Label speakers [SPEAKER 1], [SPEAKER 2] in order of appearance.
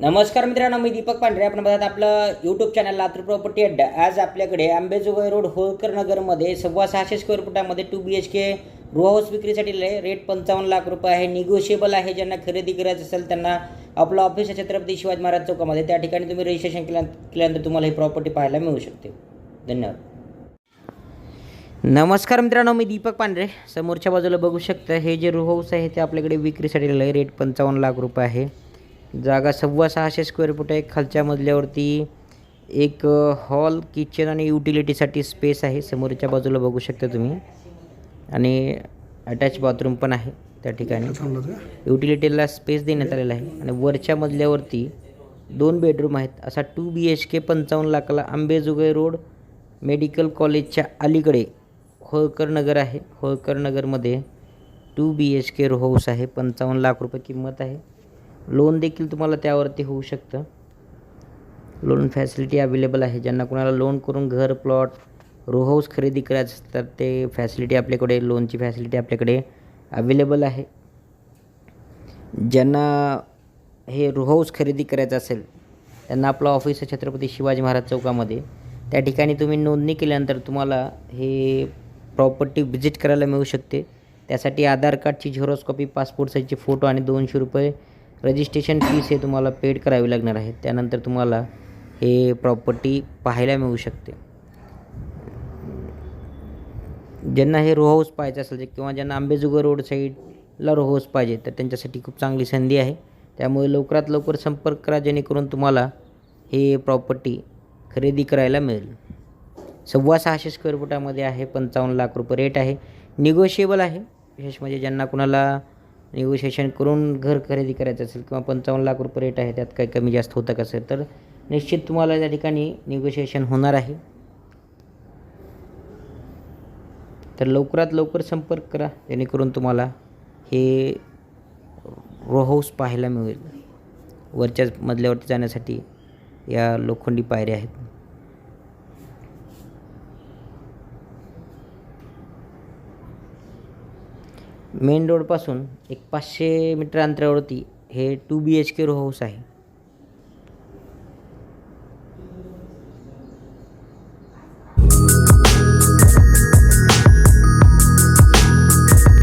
[SPEAKER 1] नमस्कार मित्रांनो मी दीपक पांढरे. आपण बघत आपलं यूट्यूब चॅनल लातूर प्रॉपर्टी अड्डा. आज आपल्याकडे आंबेजोगाई रोड होळकर नगरमध्ये सव्वा सहाशे square फुटामध्ये two B H K row house विक्रीसाठी रेट पंचावन्न लाख रुपये आहे. निगोशिएबल आहे. ज्यांना खरेदी करायचं असेल त्यांना आपलं ऑफिस आहे छत्रपती शिवाजी महाराज चौकामध्ये. त्या ठिकाणी तुम्ही रजिस्ट्रेशन केल्या केल्यानंतर तुम्हाला ही प्रॉपर्टी पाहायला मिळू शकते. धन्यवाद. नमस्कार मित्रांनो मी दीपक पांढरे. समोरच्या बाजूला बघू शकता हे जे रो हाऊस आहे ते आपल्याकडे विक्रीसाठी आहे रेट पंचावन्न लाख रुपये आहे. जागा सव्वा सहाशे स्क्वेअर फूट आहे. खालच्या मजल्यावरती एक हॉल किचन आणि युटिलिटीसाठी स्पेस आहे. समोरच्या बाजूला बघू शकता तुम्ही. आणि अटॅच बाथरूम पण आहे त्या ठिकाणी. युटिलिटीला स्पेस देण्यात आलेला आहे. आणि वरच्या मजल्यावरती दोन बेडरूम आहेत. असा टू बी एच के पंचावन्न लाखाला आंबेजोगाई रोड मेडिकल कॉलेजच्या अलीकडे होळकर नगर आहे. होळकर नगरमध्ये two B H K row house आहे. पंचावन्न लाख रुपये किंमत आहे. लोन देखील तुम्हाला त्यावरती होऊ शकतं. लोन फॅसिलिटी अवेलेबल आहे. ज्यांना कोणाला लोन करून घर प्लॉट रो हाऊस खरेदी करायचं असेल तर ते फॅसिलिटी आपल्याकडे लोनची फॅसिलिटी आपल्याकडे अवेलेबल आहे. ज्यांना हे रो हाऊस खरेदी करायचं असेल त्यांना आपलं ऑफिस आहे छत्रपती शिवाजी महाराज चौकामध्ये. त्या ठिकाणी तुम्ही नोंदणी केल्यानंतर तुम्हाला हे प्रॉपर्टी व्हिजिट करायला मिळू शकते. त्यासाठी आधार कार्डची झेरॉक्स कॉपी पासपोर्ट साईजचे फोटो आणि दोनशे रुपये रजिस्ट्रेशन फीस हे तुम्हाला पेड करावी लागणार आहे त्यानंतर तुम्हाला हे प्रॉपर्टी पाहायला मिळू शकते. ज्यांना हे रो हाऊस पाहायचं असेल किंवा ज्यांना आंबेजुगर रोड साईडला रो हाऊस पाहिजे तर त्यांच्यासाठी खूप चांगली संधी आहे. त्यामुळे लवकरात लवकर संपर्क करा जेणेकरून तुम्हाला हे प्रॉपर्टी खरेदी करायला मिळेल. सव्वा सहाशे स्क्वेअर फुटामध्ये आहे पंचावन्न लाख रुपये रेट आहे. निगोशिएबल आहे. विशेष म्हणजे ज्यांना कुणाला निगोशिएशन करून घर खरेदी करायचं असेल किंवा पंचावन्न लाख रुपये रेट आहे त्यात काही कमी जास्त होतं असेल तर निश्चित तुम्हाला त्या ठिकाणी निगोशिएशन होणार आहे. तर लवकरात लवकर संपर्क करा जेणेकरून तुम्हाला हे रो हाऊस पाहायला मिळेल. वरच्या मजल्यावरती जाण्यासाठी या लोखंडी पायऱ्या आहेत. मेन रोडपासून एक पाचशे मीटर अंतरावरती हे two B H K row house आहे.